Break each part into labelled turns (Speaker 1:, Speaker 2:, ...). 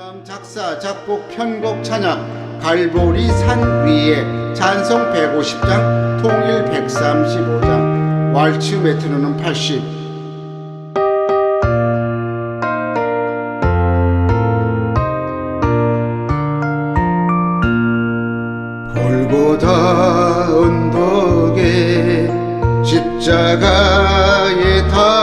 Speaker 1: 영감 작사 작곡 편곡 찬양 갈보리 산 위에 찬송 150장 통일 135장 왈츠 메트로는 80 골고다 언덕에 십자가에 달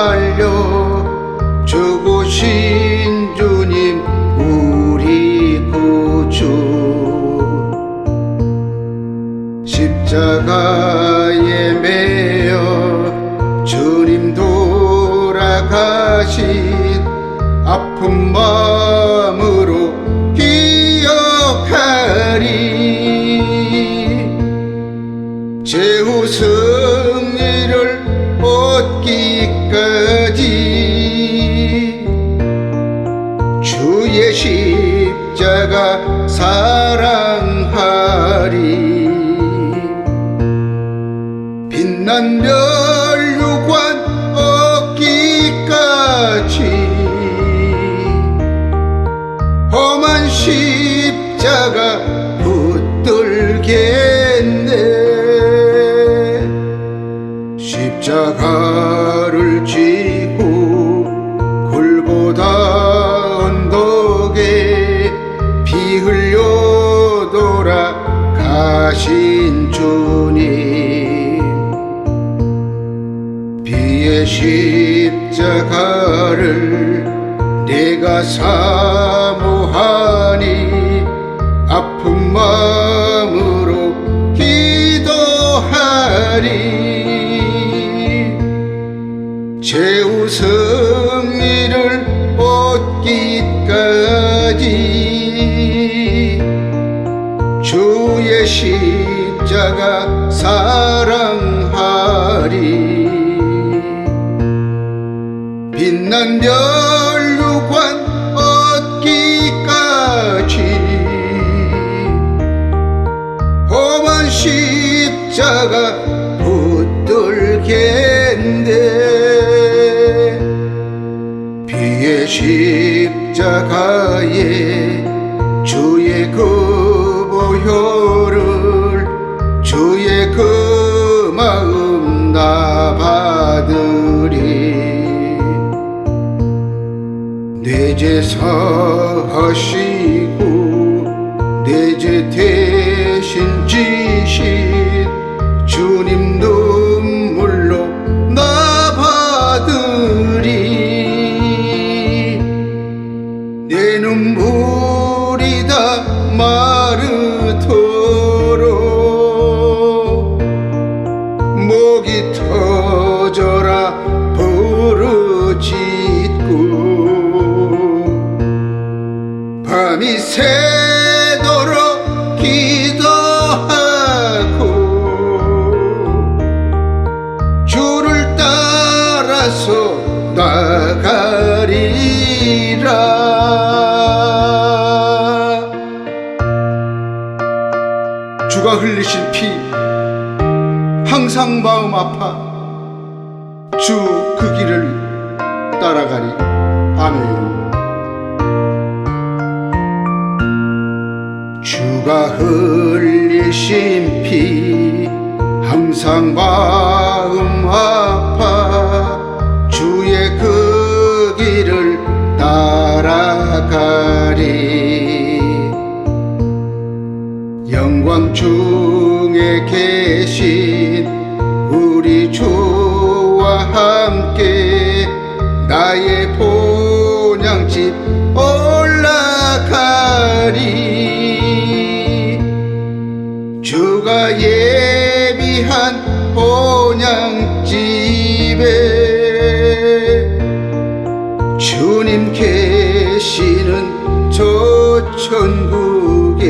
Speaker 1: 십자가에 매여 주님 돌아가신 아픈 마음으로 기억하리. 제후 승리를 얻기까지 주의 십자가 사랑하리 빛난 멸류관 얻기까지. 험한 십자가 붙들겠네. 십자가를 지고 골고다 언덕에 피 흘려 돌아가신 주 십자가를 내가 사모하니 아픈 마음으로 기도하리. 제우 승리를 얻기까지 주의 십자가 사랑하리 난 멸류관 얻기까지. 험한 십자가 붙들겠네 비의 십자가에 주의 그 보혈 내죄 사하시고 내죄 대신 지신 주님 눈물로 나 받으리. 내 눈물이 다 마르도 따라서 나가리라. 주가 흘리신 피 항상 마음 아파. 주 그 길을 따라가리. 아멘. 주가 흘리신 피 항상 마음 아파 따라가리. 영광 중에 계신 우리 주와 함께 나의 본향집 올라가리. 주가 예비한 본향집에 주님 계시는 저 천국에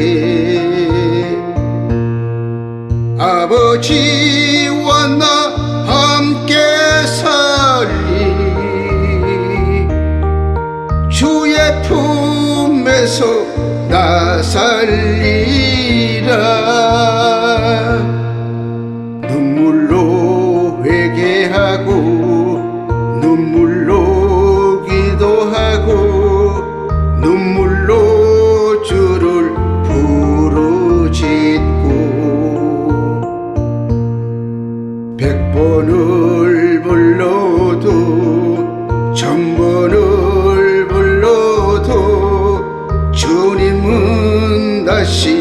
Speaker 1: 아버지와 나 함께 살리 주의 품에서 나 살리라. 눈물로 회개하고 눈물로 천번을 불러도 천번을 불러도 주님은 다시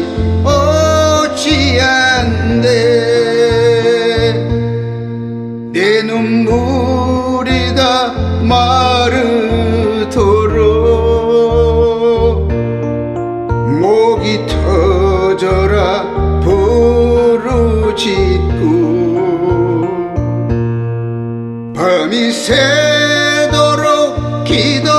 Speaker 1: 밤이 새도록 기도